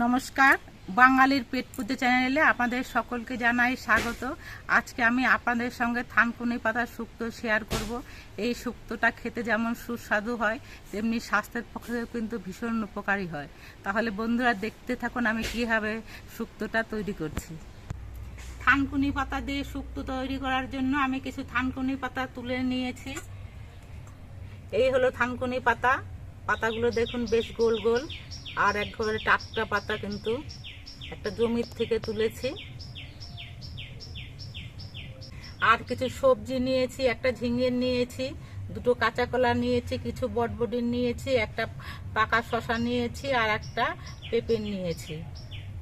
নমস্কার, বাঙালির পেট পুজো চ্যানেলে আপনাদের সকলকে জানাই স্বাগত। আজকে আমি আপনাদের সঙ্গে থানকুনি পাতার শুক্তো শেয়ার করব। এই শুক্তোটা খেতে যেমন সুস্বাদু হয়, তেমনি স্বাস্থ্যের পক্ষেও কিন্তু ভীষণ উপকারী হয়। তাহলে বন্ধুরা দেখতে থাকুন আমি কীভাবে শুক্তোটা তৈরি করছি। থানকুনি পাতা দিয়ে শুক্তো তৈরি করার জন্য আমি কিছু থানকুনি পাতা তুলে নিয়েছি। এই হলো থানকুনি পাতা। পাতাগুলো দেখুন বেশ গোল গোল। আর একবারে টাটকা পাতা কিন্তু একটা জমির থেকে তুলেছি। আর কিছু সবজি নিয়েছি, একটা ঝিঙে নিয়েছি, দুটো কাঁচা কলা নিয়েছি, কিছু বটবডি নিয়েছি, একটা পাকা শশা নিয়েছি আর একটা পেঁপে নিয়েছি।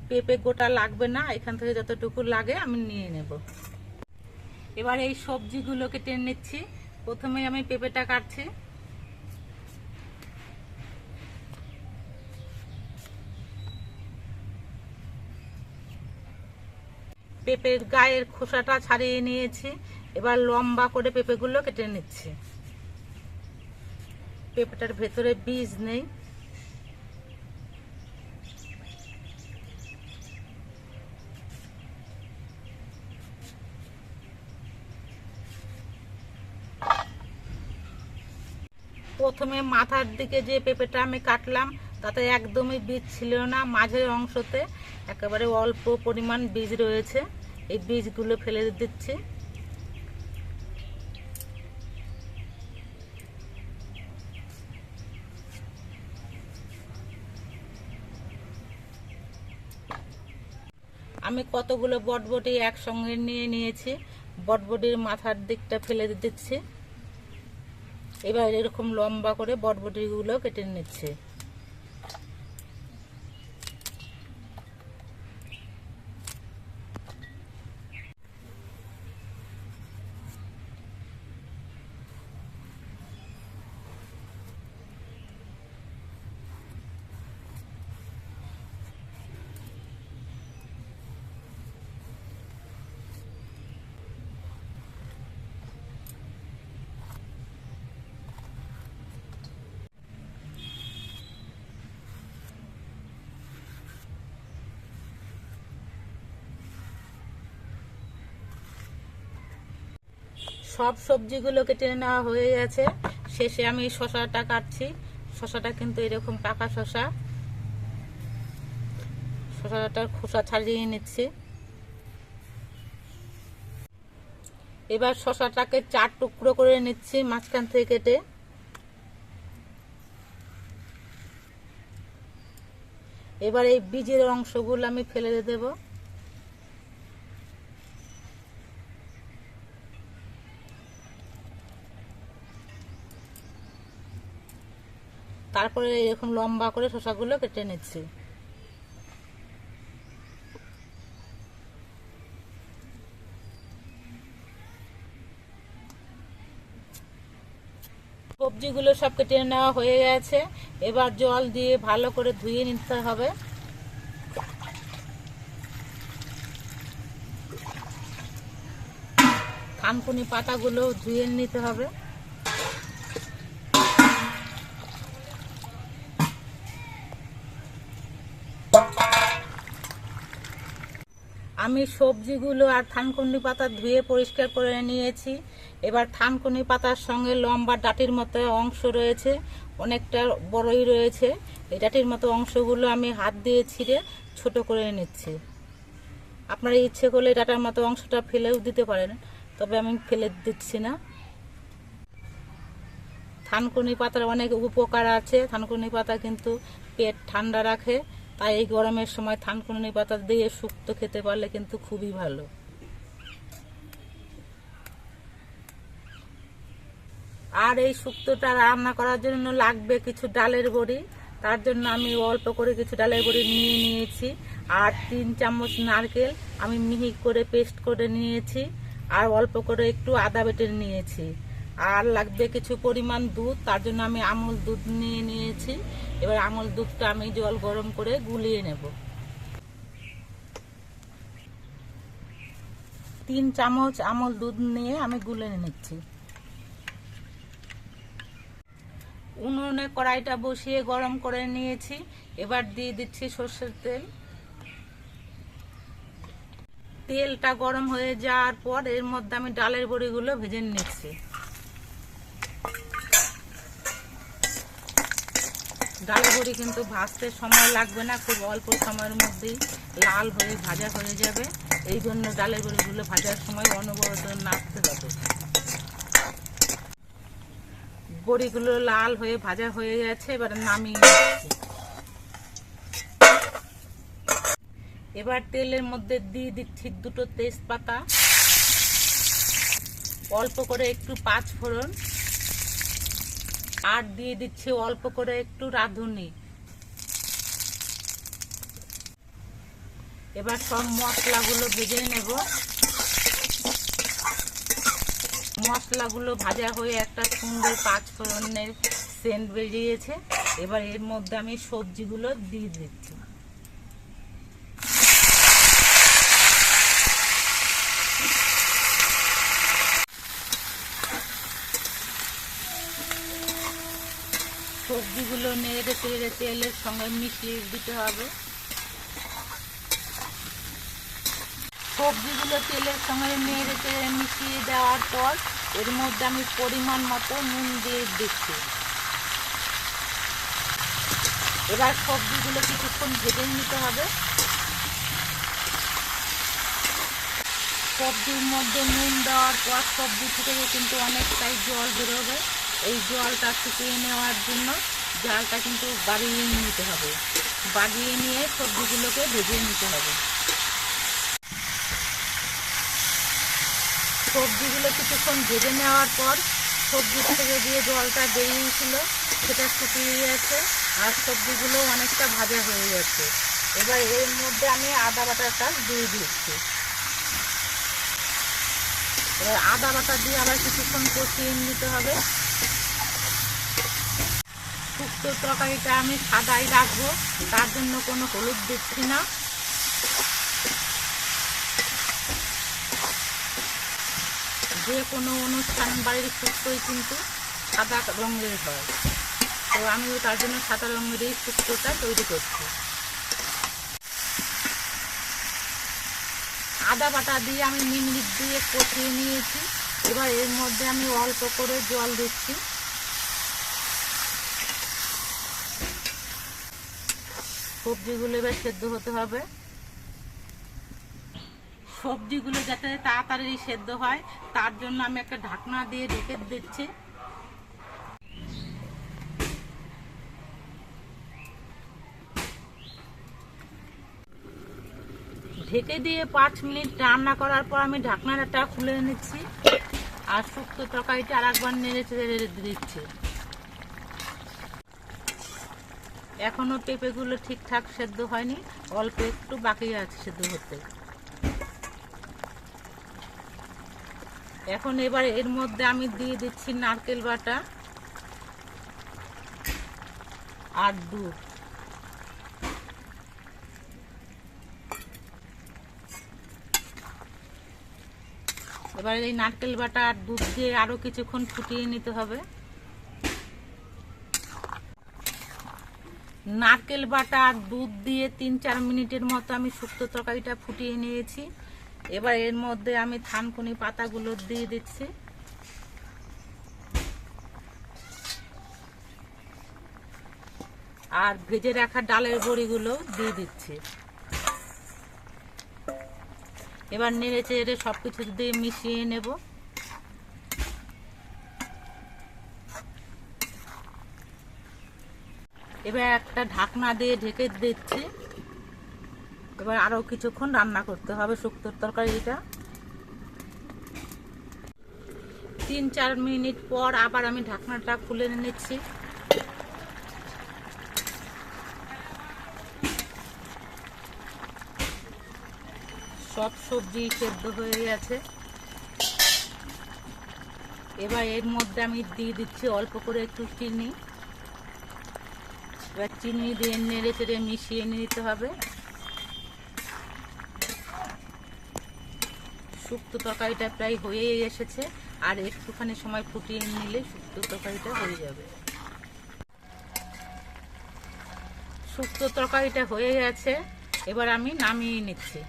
পেঁপে গোটা লাগবে না, এখান থেকে যতটুকু লাগে আমি নিয়ে নেব। এবার এই সবজিগুলোকে টেনে নিচ্ছি। প্রথমে আমি পেঁপেটা কাটছি। পেঁপের গায়ের খোসাটা ছাড়িয়ে নিয়েছি। এবার লম্বা করে পেঁপেগুলো কেটে নিচ্ছি। পেঁপেটার ভেতরে বীজ নেই। প্রথমে মাথার দিকে যে পেঁপেটা আমি কাটলাম, তাতে একদমই বীজ ছিল না। মাঝের অংশতে একেবারে অল্প পরিমাণ বীজ রয়েছে। এই বীজগুলো ফেলে দিচ্ছি। আমি কতগুলো বটবটি একসঙ্গে নিয়ে নিয়েছি, বটবটির মাথার দিকটা ফেলে দিচ্ছি। এবার এরকম লম্বা করে বটবটিগুলো কেটে নিচ্ছে। সব সবজিগুলো কেটে নেওয়া হয়ে গেছে। শেষে আমি শশাটা কাটছি। শশাটা কিন্তু এরকম পাকা শশা। শশাটার খোসা ছাড়িয়ে নিচ্ছি। এবার শশাটাকে চার টুকরো করে নিচ্ছি মাঝখান থেকে কেটে। এবার এই বীজের অংশগুলো আমি ফেলে দেবো। তারপরে এরকম লম্বা করে শশাগুলো কেটে নিচ্ছি। সবজিগুলো সব কেটে নেওয়া হয়ে গেছে। এবার জল দিয়ে ভালো করে ধুয়ে নিতে হবে। থানকুনি পাতাগুলো ধুয়ে নিতে হবে। আমি সবজিগুলো আর থানকুনি পাতা ধুয়ে পরিষ্কার করে নিয়েছি। এবার থানকুনি পাতার সঙ্গে লম্বা ডাটির মতো অংশ রয়েছে, অনেকটা বড়ই রয়েছে। এই ডাটির মতো অংশগুলো আমি হাত দিয়ে ছিঁড়ে ছোট করে নিচ্ছি। আপনারা ইচ্ছে করলে ডাটার মতো অংশটা ফেলেও দিতে পারেন, তবে আমি ফেলে দিচ্ছি না। থানকুনি পাতার অনেক উপকার আছে। থানকুনি পাতা কিন্তু পেট ঠান্ডা রাখে। তাই এই গরমের সময় থানকুনি পাতা দিয়ে শুক্তো খেতে পারলে কিন্তু খুবই ভালো। আর এই শুক্তোটা রান্না করার জন্য লাগবে কিছু ডালের বড়ি। তার জন্য আমি অল্প করে কিছু ডালের বড়ি নিয়ে নিয়েছি। আর তিন চামচ নারকেল আমি মিহি করে পেস্ট করে নিয়েছি। আর অল্প করে একটু আদা বেটে নিয়েছি। আর লাগবে কিছু পরিমাণ দুধ, তার জন্য আমি আমুল দুধ নিয়ে নিয়েছি। এবার আমুল দুধটা আমি জল গরম করে গুলিয়ে নেব। তিন চামচ আমল দুধ নিয়ে আমি গুলে নিচ্ছি। উনুনে কড়াইটা বসিয়ে গরম করে নিয়েছি। এবার দিয়ে দিচ্ছি সর্ষের তেল। তেলটা গরম হয়ে যাওয়ার পর এর মধ্যে আমি ডালের বড়িগুলো ভেজে নিচ্ছি। ডালের বড়ি কিন্তু ভাজতে সময় লাগবে না, খুব অল্প সময়ের মধ্যেই লাল হয়ে, ভাজা হয়ে যাবে। এই জন্য ডালের বড়িগুলো ভাজার সময় অনবরত নাড়তে হবে। বড়িগুলো লাল হয়ে, ভাজা হয়ে গেছে, এবার নামিয়ে এবার তেলের মধ্যে দিয়ে দিচ্ছি দুটো তেজপাতা। অল্প করে একটু পাঁচ ফোড়ন। আর দিয়ে দিচ্ছি অল্প করে একটু রাঁধুনি। এবার সব মশলাগুলো ভেজে নেব। মশলাগুলো ভাজা হয়ে একটা সুন্দর পাঁচ ফোড়নের সেন্ট বেরিয়েছে। এবার এর মধ্যে আমি সবজিগুলো দিয়ে দিচ্ছি। সবজিগুলো নেড়ে চেড়ে তেলের সঙ্গে মিশিয়ে দিতে হবে। সবজিগুলো তেলের সঙ্গে নেড়ে চেড়ে মিশিয়ে দেওয়ার পর এর মধ্যে আমি পরিমাণ মতো নুন দিয়ে দিচ্ছি। এবার সবজিগুলো কিছুক্ষণ ভেজে নিতে হবে। সবজির মধ্যে নুন দেওয়ার পর সবজি থেকে কিন্তু অনেকটাই জল বেরোবে। এই জলটা শুকিয়ে নেওয়ার জন্য জালটা কিন্তু বাড়িয়ে নিতে হবে। বাড়িয়ে নিয়ে সবজিগুলোকে ভেজে নিতে হবে। সবজিগুলো কিছুক্ষণ ভেজে নেওয়ার পর সবজি থেকে দিয়ে জলটা বেরিয়েছিল সেটা শুকিয়ে গেছে আর সবজিগুলো অনেকটা ভাজা হয়ে গেছে। এবার এর মধ্যে আমি আদা বাটাটা দিয়ে দিচ্ছি। এবার আদা বাটা দিয়ে আবার কিছুক্ষণ কষিয়ে নিতে হবে। শুক্তো তরকারিটা আমি সাদাই রাখব, তার জন্য কোনো হলুদ দিচ্ছি না। যে কোনো অনুষ্ঠান বাড়ির শুক্তোই কিন্তু সাদা রঙের হয়। তো আমিও তার জন্য সাদা রঙের এই শুক্তোটা তৈরি করছি। আদা বাটা দিয়ে আমি মিনিট দিয়ে কষিয়ে নিয়েছি। এবার এর মধ্যে আমি অল্প করে জল দিচ্ছি। সবজিগুলো এবার সেদ্ধ হতে হবে। সবজিগুলো যাতে তাড়াতাড়ি সেদ্ধ হয়, তার জন্য আমি একটা ঢাকনা দিয়ে ঢেকে দিচ্ছি। ঢেকে দিয়ে পাঁচ মিনিট রান্না করার পর আমি ঢাকনাটা খুলে নিচ্ছি। আর শুক্তো তরকারিটা আর একবার নেড়ে দিচ্ছি। এখনও পেঁপেগুলো ঠিকঠাক সেদ্ধ হয়নি, অল্প একটু বাকি আছে সেদ্ধ হতে। এখন এবার এর মধ্যে আমি দিয়ে দিচ্ছি নারকেল বাটা আর দুধ। এবার এই নারকেল বাটা আর দুধ দিয়ে আরও কিছুক্ষণ ফুটিয়ে নিতে হবে। নারকেল বাটা, দুধ দিয়ে তিন চার মিনিটের মতো আমি শুক্তো তরকারিটা ফুটিয়ে নিয়েছি। এবার এর মধ্যে আমি থানকুনি পাতাগুলো দিয়ে দিচ্ছি। আর ভেজে রাখা ডালের বড়িগুলো দিয়ে দিচ্ছি। এবার নেড়ে চেড়ে সব কিছু দিয়ে মিশিয়ে নেব। এবার একটা ঢাকনা দিয়ে ঢেকে দিচ্ছি। এবার আরও কিছুক্ষণ রান্না করতে হবে শুক্তোর তরকারিটা। তিন, চার মিনিট পর আবার আমি ঢাকনাটা খুলে নিচ্ছি। সব সবজি সেদ্ধ হয়ে গেছে। এবার এর মধ্যে আমি দিয়ে দিচ্ছি অল্প করে একটু চিনি। এবার চিনি দিয়ে নেড়ে চেড়ে মিশিয়ে নিতে হবে। শুক্তো তরকারিটা প্রায় হয়েই এসেছে। আর একটুখানি সময় ফুটিয়ে নিলে শুক্তো তরকারিটা হয়ে যাবে। শুক্তো তরকারিটা হয়ে গেছে। এবার আমি নামিয়ে নিচ্ছি।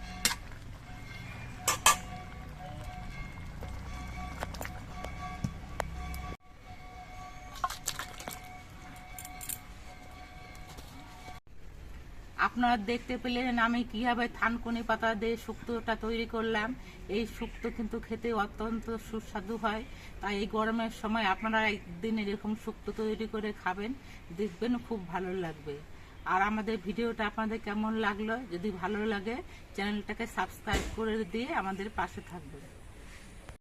আপনারা দেখতে পেলেন আমি কীভাবে থানকুনি পাতা দিয়ে শুক্তোটা তৈরি করলাম। এই শুক্তো কিন্তু খেতে অত্যন্ত সুস্বাদু হয়। তাই এই গরমের সময় আপনারা একদিন এরকম শুক্তো তৈরি করে খাবেন। দেখবেন খুব ভালো লাগবে। আর আমাদের ভিডিওটা আপনাদের কেমন লাগল? যদি ভালো লাগে, চ্যানেলটাকে সাবস্ক্রাইব করে দিয়ে আমাদের পাশে থাকবেন।